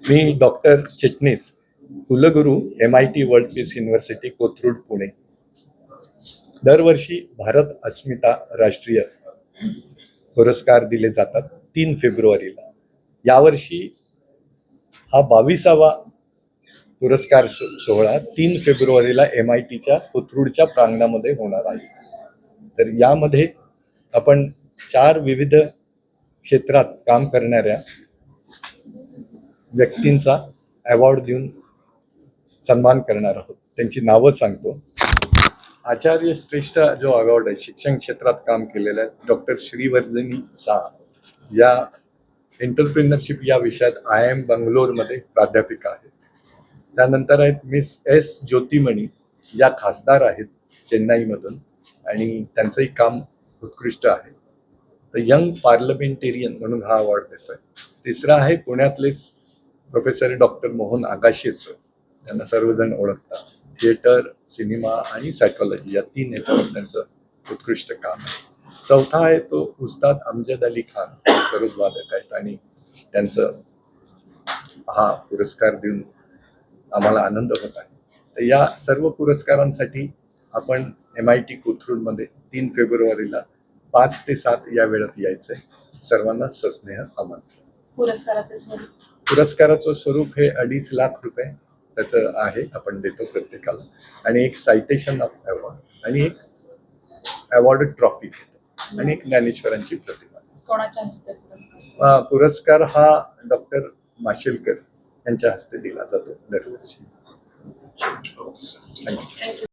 मी doctor Chitnis कुलगुरू M I T world peace university Kothrud Pune. दरवर्षी भारत अस्मिता राष्ट्रीय पुरस्कार दिले जातात तीन फेब्रुवारीला. यावर्षी हा बावीसावा पुरस्कार सो- सोहळा तीन फेब्रुवारीला एम आय टीच्या कोथरूडच्या प्रांगणामध्ये होणार आहे. तर यामध्ये आपण चार विविध क्षेत्रात काम करणाऱ्या व्यक्तींचा अवॉर्ड देऊन सन्मान करणार आहोत. त्यांची नावं सांगतो. आचार्य श्रेष्ठ जो अवॉर्ड आहे शिक्षण क्षेत्रात काम केलेला आहे डॉक्टर श्रीवर्धनी शाह या एंटरप्रिनरशिप या विषयात आय एम बंगलोरमध्ये प्राध्यापिका आहेत. त्यानंतर आहेत मिस एस ज्योतिमणी. या खासदार आहेत चेन्नईमधून आणि त्यांचंही काम उत्कृष्ट आहे. तर यंग पार्लमेंटेरियन म्हणून हा अवॉर्ड देतोय. तिसरा आहे पुण्यातलेच professor doctor Mohan Agashe sir त्यांना सर्वजण ओळखतात. थिएटर सिनेमा आणि सायकोलॉजी या तीन याच्यावर त्यांचं उत्कृष्ट काम आहे. चौथा आहे तो उस्ताद अमजद अली खान सरोज वादक आहेत आणि त्यांचं हा पुरस्कार देऊन आम्हाला आनंद होत आहे. तर या सर्व पुरस्कारांसाठी आपण एम आय टी कोथरूडमध्ये तीन फेब्रुवारीला पाच ते सात या वेळात यायचंय. सर्वांना सस्नेह आमंत्रण. पुरस्काराचे पुरस्काराचं स्वरूप हे अडीच लाख रुपये त्याचं आहे आपण देतो प्रत्येकाला. आणि एक सायटेशन ऑफ अवॉर्ड आणि एक अवॉर्ड ट्रॉफी देतो. आणि एक ज्ञानेश्वरांची प्रतिमा. कोणाच्या हस्ते पुरस्कार? हा डॉक्टर माशेलकर यांच्या हस्ते दिला जातो दरवर्षी. थँक्यू